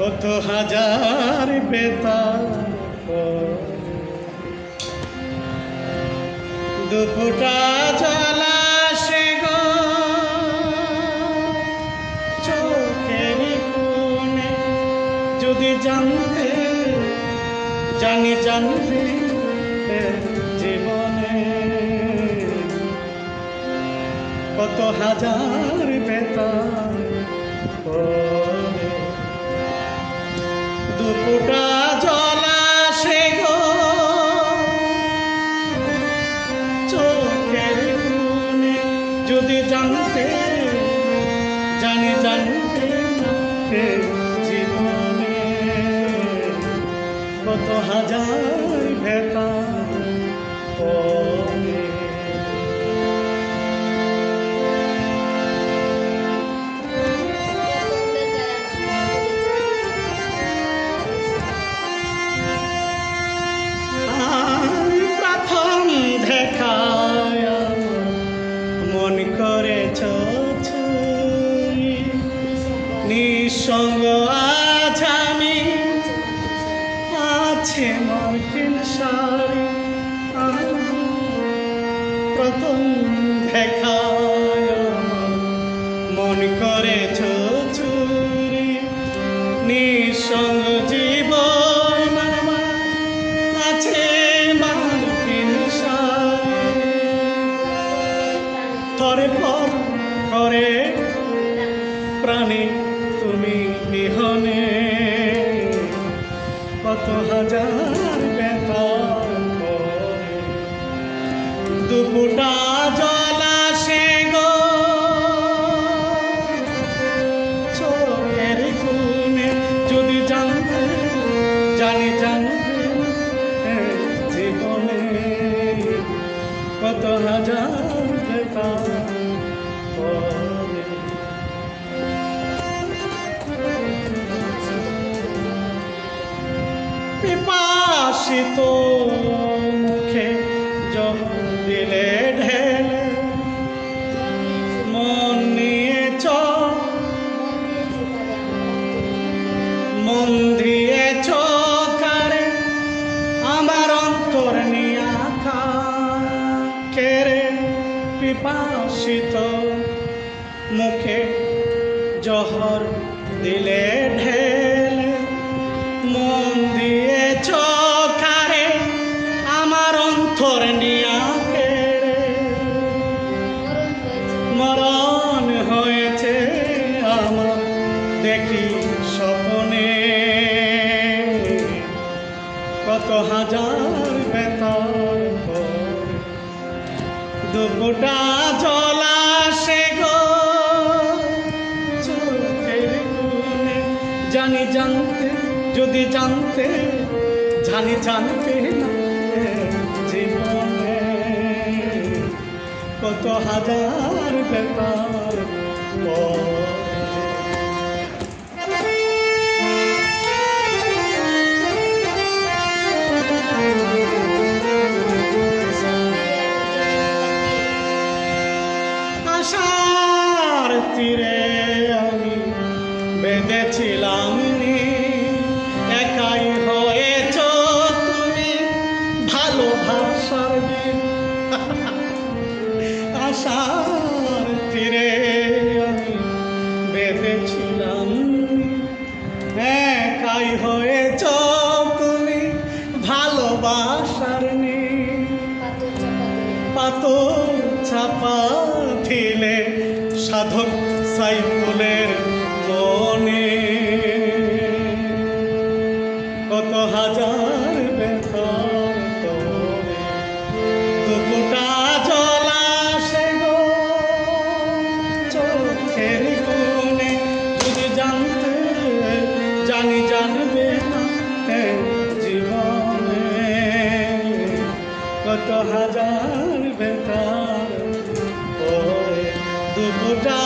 কত হাজার বেতার দুপুটা জলাশে গো, চোখের কোণে যদি জানতে, জানি জানবে জীবনে। কত হাজার বেতার দুপুটা জলাশে গো চোখের কোণে যদি জানতে জানি জানতে জীবনে কত হাজার পড়ে। নিঃসঙ্গ আজ আমি। আছে মার্কিন শাড়ি প্রথম দেখায়। মন করেছ চুরি নিঃসঙ্গ জীবন আছে মার্কিন শাড়ি থরে পর করে প্রাণী তুমি নিহনে। কত হাজার পরে। দুপুটা জলাশে গো। চোখের কোণে যদি জানতে, জানি, জানতে জীবনে কত হাজার বেতার পিপাসিত মুখে জল দিলে ঢেলে। মন নিয়ে চ মন দিয়ে চোখারে আমার অন্তর নিয়ে কেরে পিপাসিত মুখে জহর দিলে মরণ হয়েছে আমার, দেখি স্বপনে। কত হাজার পরে দুপুটা জলাশে গো চোখের জানি জানতে, যদি জানতে, জানি জানতে না কত হাজার পরে আশার তীরে আমি বেঁধেছিলাম একাই হয়েছ তুমি ভালোবাসার আশার তীরে আমি বেঁধেছিলাম। একাই হয়েছ তুমি ভালোবাসার নেই। পাতো চাপা দিলে সাধক সাইফুলের মনে। কত হাজার শত হাজার বেতা দুপুটা